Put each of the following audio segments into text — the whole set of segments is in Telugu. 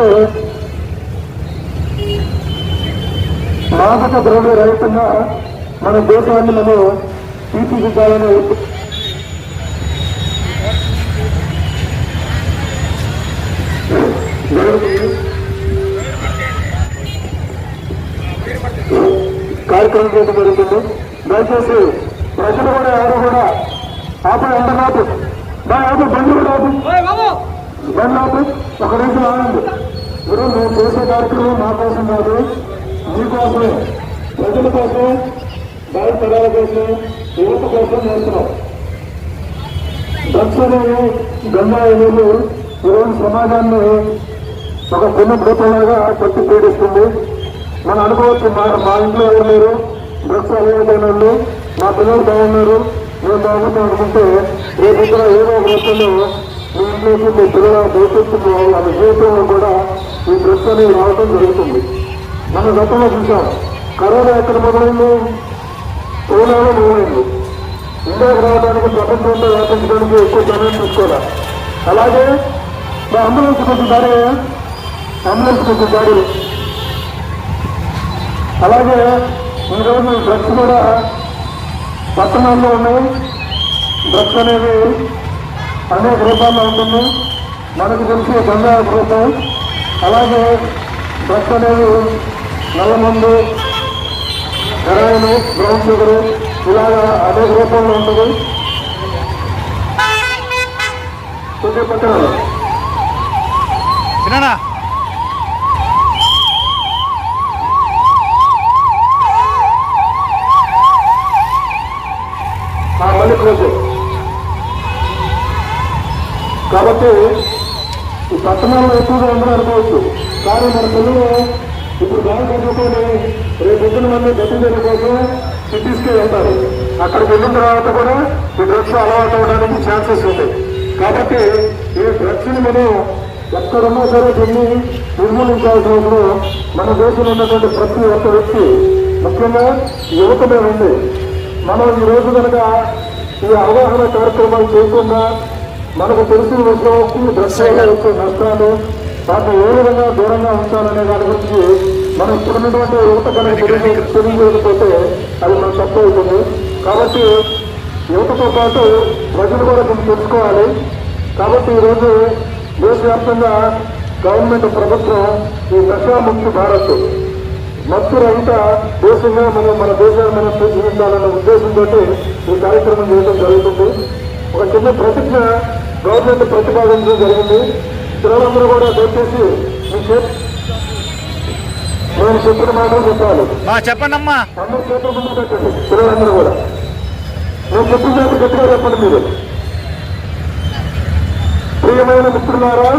ఏంటంటే మాదక ద్రవ్య రహితంగా మన దేశాన్ని మనం తీర్చిదిద్దాలని కార్యక్రమం చేయడం జరుగుతుంది. దయచేసి ప్రజలు కూడా ఎవరు కూడా ఆపే ఎంత ఆపు. బా ఆపు బండి కూడా ఆపు బండి ఆపు. ఒక నిమిషం ఆగండి. ఇప్పుడు మేము చేసే కార్యక్రమం మా కోసం కాదు మీకోసమే ప్రజల కోసం భారత ప్రజల కోసం యువత కోసం చేస్తున్నాం. డ్రగ్స్ అనేవి గంగా అనేది ఈరోజు సమాజాన్ని ఒక చిన్న భూతంలాగా కొట్టి పీడిస్తుంది. మనం అనుకోవచ్చు మా మా ఇంట్లో ఎవరు లేరు? డ్రగ్స్ అలవాటైన వాళ్ళు మా పిల్లలు బాగున్నారు. మేము బాగుంటాం అనుకుంటే రేపు ఇక్కడ ఏదో ఒక రూపంలో మీ ఇంట్లోకి మీ పిల్లల భవిష్యత్తు వాళ్ళ జీవితంలో కూడా ఈ అనేది రావటం జరుగుతుంది. మన గతంలో చూసాం కరోనా ఎక్కడ మొదలైంది? పూనాలో మొదలైంది. ఇండియాకి రావడానికి ప్రపంచంలో వ్యాపించడానికి ఎక్కువ సమయం తీసుకోవాలి అలాగే మా అంబులెన్స్ కొంచెం దారి అంబులెన్స్ కొంచెం దారి అలాగే ఈరోజు డ్రగ్స్ కూడా పట్టణాల్లో ఉన్నాయి. డ్రగ్స్ అనేవి అనేక రూపాల్లో ఉంటుంది. మనకు తెలిసి గంగా రూపం. అలాగే డ్రగ్స్ అనేవి నల్లమందు హెరాయిన్ బ్రౌన్ షుగర్ ఇలాగా అనేక రూపంలో ఉంటుంది. పక్కన మళ్ళీ కాబట్టి పట్టణాల్లో ఎక్కువగా ఉండదు అనుకోవచ్చు. కానీ మన పిల్లలు ఇప్పుడు బాగా చదువుకొని రేపు పొద్దున మంది గతి కోసం సిటీస్కే వెళ్తారు. అక్కడికి వెళ్ళిన తర్వాత కూడా ఈ డ్రగ్స్ అలవాటు అవడానికి ఛాన్సెస్ ఉంటాయి. కాబట్టి ఈ డ్రగ్స్ని మనం ఎక్కడున్నా సరే దీన్ని నిర్మూలించాల్సిన అవసరం మన దేశంలో ఉన్నటువంటి ప్రతి ఒక్క వ్యక్తి ముఖ్యంగా యువత మీద ఉంది. మనం ఈ రోజు కనుక ఈ అవగాహన కార్యక్రమాలు చేయకుండా మనకు తెలిసిన విషయం డ్రగ్స్ వల్ల వచ్చే నష్టాలు వాటిని ఏ విధంగా దూరంగా ఉంచాలనే దాని గురించి మనం ఇప్పుడున్నటువంటి యువత కనుక తెలియ తెలియజేయకపోతే అది మనం తప్పు అవుతుంది. కాబట్టి యువతతో పాటు ప్రజలు కూడా దీన్ని తెలుసుకోవాలి. కాబట్టి ఈరోజు దేశవ్యాప్తంగా గవర్నమెంట్ ప్రభుత్వం ఈ నశాముక్తి భారత్. మత్తు రహిత దేశంగా మనం మన దేశాన్ని మనం తీర్చిదిద్దాలన్న ఉద్దేశంతో ఈ కార్యక్రమం చేయడం జరుగుతుంది. ఒక చిన్న ప్రతిజ్ఞ గవర్నమెంట్ ప్రతిపాదించడం జరిగింది. పిల్లలందరూ కూడా దయచేసి మీ చేతి నేను చెప్పిన మాటలు చెప్పాలి. మా చెప్పండి అమ్మా అందరూ చేతుల ముందు పెట్టండి పిల్లలందరూ కూడా. నేను చెప్పిన గట్టిగా చెప్పండి మీరు. ప్రియమైన మిత్రులారా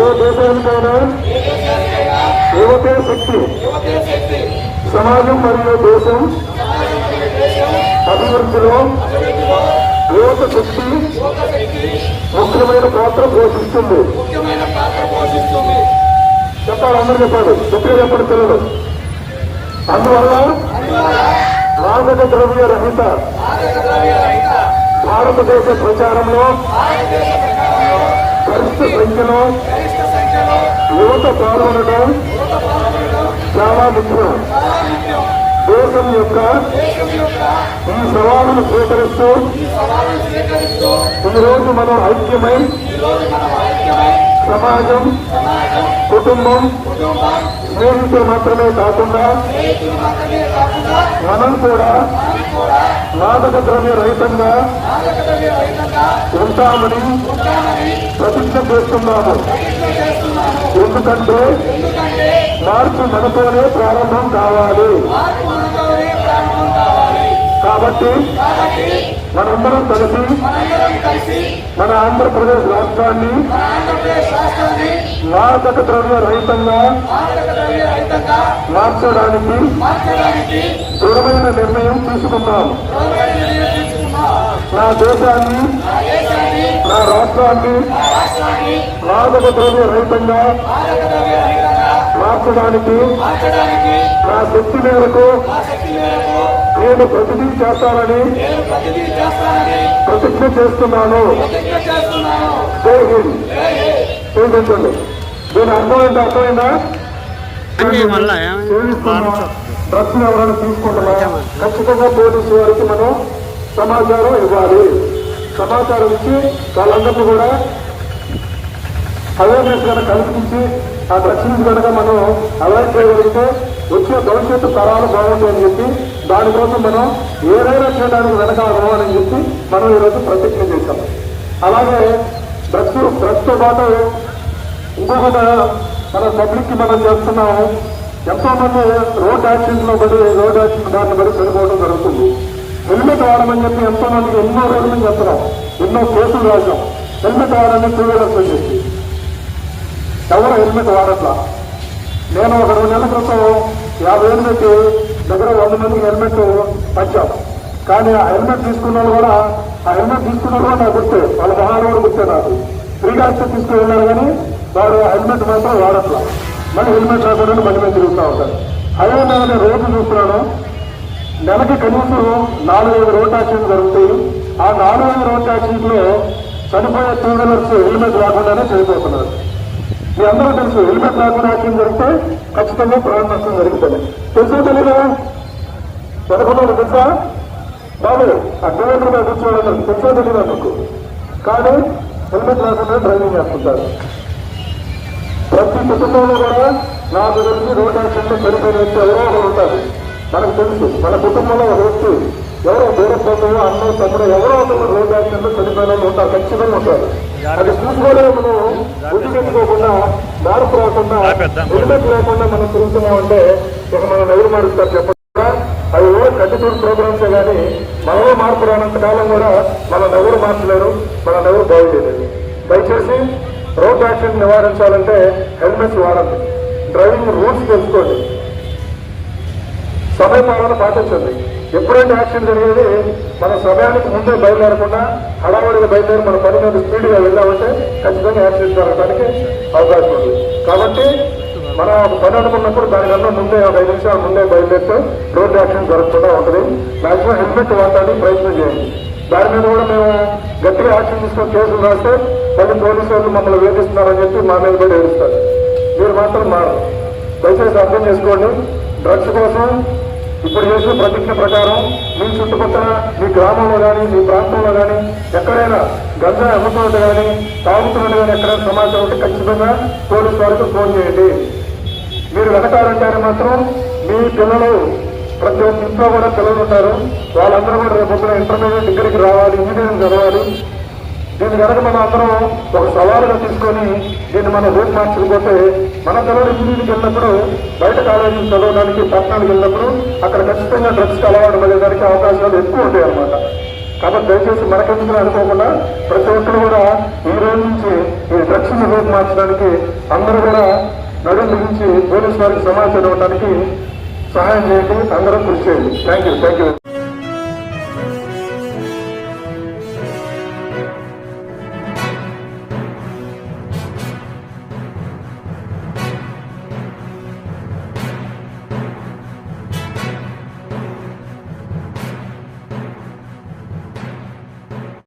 ఏ దేశానికైనా యువతే శక్తి సమాజం మరియు దేశం అభివృద్ధిలో యువత శక్తి ముఖ్యమైన పాత్ర పోషిస్తుంది. చెప్పాలి అందరూ చెప్పాలి. గట్టిగా చెప్పండి పిల్లలు. అందువల్ల మాదక ద్రవ్య రహిత భారతదేశ ప్రచారంలో గరిష్ట సంఖ్యలో యువత పాల్గొనడం చాలా ముఖ్యం. దేశం యొక్క ఈ సవాలును స్వీకరిస్తూ ఈరోజు మనం ఐక్యమై సమాజం కుటుంబం స్నేహితులు మాత్రమే కాకుండా మనం కూడా మాదక ద్రవ్య రహితంగా ఉంటామని ప్రతిజ్ఞ చేస్తున్నాము. ఎందుకంటే మార్పు మనతోనే ప్రారంభం కావాలి. కాబట్టి మనందరం కలిసి మన ఆంధ్రప్రదేశ్ రాష్ట్రాన్ని మాదక ద్రవ్య రహితంగా మార్చడానికి దృఢమైన నిర్ణయం తీసుకున్నాం నా దేశాన్ని నా రాష్ట్రాన్ని మాదక ద్రవ్య రహితంగా మార్చడానికి నా శక్తి మేరకు నేను ప్రతిదీ చేస్తానని ప్రతిజ్ఞ చేస్తున్నాను. జై హింద్. చూపించండి దీని అర్థం ఏంటో అర్థమైందా డ్రగ్స్ ఎవరైనా తీసుకుంటున్నా ఖచ్చితంగా పోలీసు వారికి మనం సమాచారం ఇవ్వాలి. సమాచారం ఇచ్చి వాళ్ళందరినీ కూడా అవేర్నెస్ కనుక కల్పించి ఆ డ్రగ్స్ కనుక మనం అవాయిడ్ చేయగలిగితే వచ్చే భవిష్యత్తు తరాలు బాగుంటాయని చెప్పి దానికోసం మనం ఏదైనా చేయడానికి వెనకాలము అని చెప్పి మనం ఈరోజు ప్రతిజ్ఞ చేశాం. అలాగే డ్రగ్స్ డ్రగ్స్తో పాటు ఇంకొకటి మన పబ్లిక్కి మనం చేస్తున్నాము ఎంతోమంది రోడ్ యాక్సిడెంట్లో పడి రోడ్ యాక్సిడెంట్ దాన్ని బట్టి చనిపోవడం జరుగుతుంది. హెల్మెట్ వాడమని చెప్పి ఎంతో మందికి ఎన్నో రోజులు చెప్తున్నాం. ఎన్నో కేసులు రాశాం. హెల్మెట్ వాడని టూ వీలర్స్ చెప్పి. ఎవరు హెల్మెట్ వాడట్లా నేను ఒక రెండు నెలల క్రితం యాభై ఏళ్ళు పెట్టి దగ్గర వంద మందికి హెల్మెట్ పంచాం కానీ ఆ హెల్మెట్ తీసుకున్న వాళ్ళు కూడా ఆ హెల్మెట్ తీసుకున్న కూడా నాకు గుర్తు వాళ్ళ మొహాలు గుర్తే నాకు. ఫ్రీగా తీసుకుని వెళ్ళారు కానీ వారు ఆ హెల్మెట్ మాత్రం వాడట్లా. మళ్ళీ హెల్మెట్ రాకుండా మళ్ళీ మీద తిరుగుతూ ఉంటారు అదే నేను రోజు చూస్తున్నాను. నెలకి కనీసం నాలుగైదు రోడ్ యాక్సిడెంట్ జరుగుతాయి. ఆ నాలుగైదు రోడ్ యాక్సిడెంట్లో చనిపోయే టూ వీలర్స్ హెల్మెట్ రాకుండానే చనిపోతున్నారు. మీ అందరూ తెలుసు హెల్మెట్ లేకుండా యాక్సిడెంట్ జరిగితే ఖచ్చితంగా ప్రాణ నష్టం జరుగుతుంది. తెలుసు తెలీదా? వెనకన్నారు తెలుసా? బాబు అడ్డవేటర్ మీద కూర్చోవడం తెలుసో తెలీదా మీకు? కానీ హెల్మెట్ లేకుండా డ్రైవింగ్ చేస్తుంటారు. ప్రతి కుటుంబంలో కూడా నాకు తెలిసి రోడ్ యాక్సిడెంట్ చనిపోయిన వ్యక్తి ఎవరో ఒకరు ఉంటారు. మనకు తెలుసు. మన కుటుంబంలో ఒక వ్యక్తి ఎవరో దూరం బంధువు అన్న తమ్ముడు ఎవరో ఒకరు రోడ్ యాక్సిడెంట్ చనిపోయిన ఉంటారు ఖచ్చితంగా ఉంటారు. అది చూసుకోవడం మనం గుర్తుపెట్టుకోకుండా మార్పు రాకుండా హెల్మెట్ లేకుండా మనం తిరుగుతున్నాం అంటే ఇక మనం ఎవరు మారుస్తారు చెప్పండి. అవి కూడా కంటిట్యూడ్ ప్రోగ్రామ్సే కానీ మనలో మార్పు రానంత కాలం కూడా మనం ఎవరు మార్చలేరు మనం ఎవరు బాగు చేయలేరు దయచేసి రోడ్ యాక్సిడెంట్ నివారించాలంటే హెల్మెట్స్ వాడండి. డ్రైవింగ్ రూల్స్ తెలుసుకోండి. సమయ పాలన పాటించండి ఎప్పుడైతే యాక్సిడెంట్ జరిగేది మన సమయానికి ముందే బయలుదేరకుండా హడావడిగా బయలుదేరి మన పని మీద స్పీడ్గా వెళ్ళామంటే ఖచ్చితంగా యాక్సిడెంట్ జరగడానికి అవకాశం ఉంది. కాబట్టి మన పని అనుకున్నప్పుడు దానికన్నా ముందే ఒక ఐదు నిమిషాలు ముందే బయలుదేరితే రోడ్ యాక్సిడెంట్ జరగకుండా ఉంటుంది. మాక్సిమం హెల్మెట్ వాడటానికి ప్రయత్నం చేయండి. దాని మీద కూడా మేము గట్టిగా యాక్షన్ తీసుకొని కేసులు రాస్తే మళ్ళీ పోలీసు వాళ్ళు మమ్మల్ని వేధిస్తున్నారని చెప్పి మా మీద కూడా ఏడుస్తారు. మీరు మాత్రం మారు దయచేసి అర్థం చేసుకోండి. డ్రగ్స్ కోసం ఇప్పుడు చేసిన ప్రతిజ్ఞ ప్రకారం మీ చుట్టుపక్కల మీ గ్రామంలో కానీ మీ ప్రాంతంలో కానీ ఎక్కడైనా గంజా అమ్ముతున్నట్టు కానీ తాగుతున్నట్టు కానీ ఎక్కడైనా సమాచారం ఉంటే ఖచ్చితంగా పోలీసు వారికి ఫోన్ చేయండి. మీరు వెనకాలంటారు మాత్రం మీ పిల్లలు ప్రతి ఒక్క ఇంట్లో కూడా పిల్లలు ఉంటారు. వాళ్ళందరూ కూడా రేపు ఇంటర్మీడియట్ డిగ్రీకి రావాలి ఇంజనీరింగ్ చదవాలి. దీని కనుక మనం అందరం ఒక సవాలుగా తీసుకొని దీన్ని మనం రూపు మార్చకపోతే మన పిల్లలు ఇంజనీరింగ్కి వెళ్ళినప్పుడు బయట కాలేజీలు చదవడానికి పట్టణానికి వెళ్ళినప్పుడు అక్కడ ఖచ్చితంగా డ్రగ్స్కి అలవాటు పడేదానికి అవకాశాలు ఎక్కువ ఉంటాయి అన్నమాట. కాబట్టి దయచేసి మనకెందుకు అనుకోకుండా ప్రతి ఒక్కరు కూడా ఈ రోజు నుంచి ఈ డ్రగ్స్ని రూపు మార్చడానికి అందరూ కూడా నడుము బిగించి పోలీసు వారికి సమాచారం ఇవ్వడానికి సహాయం చేయండి. అందరూ కృషి చేయండి. Thank you thank you